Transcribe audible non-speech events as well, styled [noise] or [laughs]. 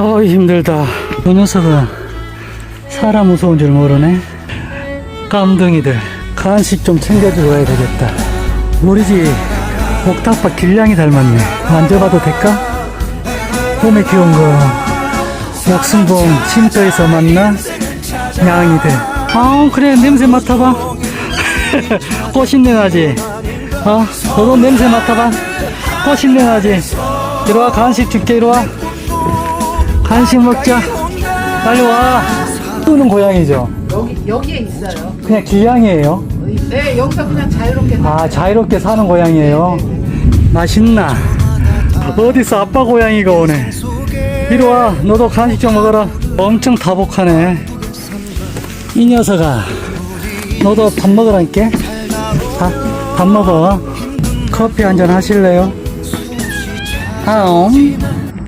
아 힘들다. 이 녀석은 사람 무서운 줄 모르네. 깜둥이들 간식 좀 챙겨주고 가야 되겠다. 우리 집 옥탑밭 길냥이 닮았네. 만져봐도 될까? 봄에 귀여운 거 목순봉 쉼터에서 만난 양이들. 아 그래 냄새 맡아봐. [laughs] 꽃인내 나지? 어? 너도 냄새 맡아봐. 꽃인내 나지? 이리와 간식 줄게 이리와. 간식 먹자. 빨리 와. 뜨는 고양이죠. 여기 여기에 있어요. 그냥 길냥이에요. 네, 여기서 그냥 자유롭게 아 자유롭게 사는 고양이에요. 맛있나? 어디서 아빠 고양이가 오네. 이리 와, 너도 간식 좀 먹어라. 엄청 다복하네. 이 녀석아, 너도 밥 먹으라니까. 밥, 밥 먹어. 커피 한 잔 하실래요? 아옴.